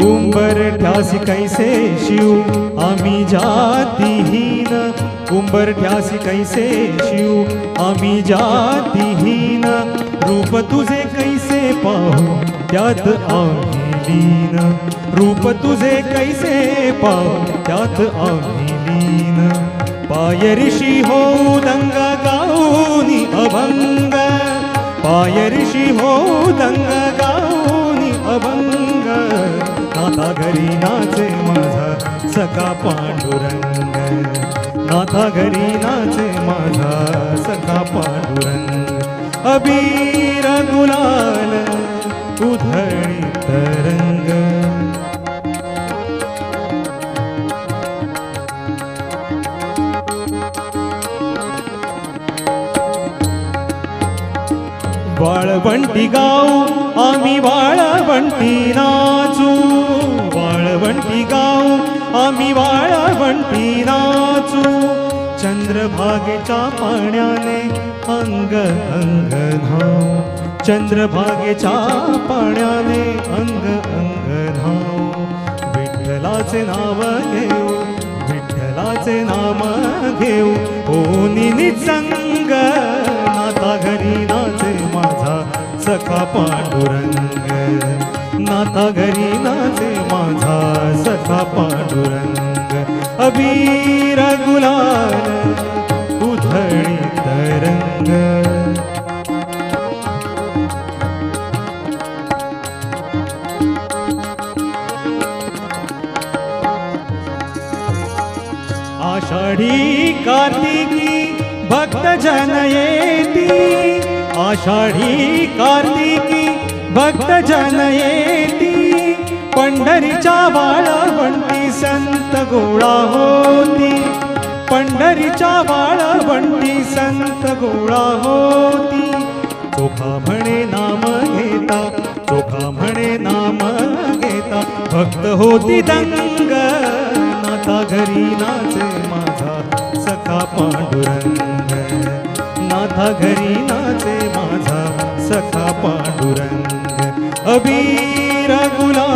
उंबर ठ्यासी कैसे शिव? आम्ही जातीहीन। उंबर ठ्यासी कैसे शिव? आम्ही जातीहीन। रूप तुझे कैसे पाहू त्यात आम्ही लीन। रूप तुझे कैसे पाहू त्यात आम्ही लीन। पाय ऋषी हो दंगा गाऊनी अभंग। पाय ऋषी हो दंगा गाऊनी अभंग। नाचे माझा सखा पांडुरंग. नाथा घरी नाचे माझा सखा पांडुरंग. अबीर गुलाल उधळी तरंग. वाळवंटी गाऊ आम्ही वाळवंटी ना आम्ही वाळवंटी नाचू चंद्रभागेच्या पाण्याने अंग अंग धाव चंद्रभागेच्या पाण्याने अंग अंग धाव विठ्ठलाचे नाव घेऊ विठ्ठलाचे नाम घेऊ. हो निसंग नाता घरी नाचे माझा सखा पांडुरंग पांडुरंग अबीर गुलाल उधळी तरंग. आषाढी कार्तिकी भक्त जन येती. आषाढी कार्तिकी भक्त जन येती. पंढरीच्या बाळवंटी संत गोळा होती. पंढरीच्या बाळवंटी संत गोळा होती. चोखा म्हणे नाम घेता चोखा म्हणे नाम घेता. भक्त होती दंग नाता घरी नाचे माझा सखा पांडुरंग नाथा घरी नाचे माझा सखा पांडुरंग. अबीर गुला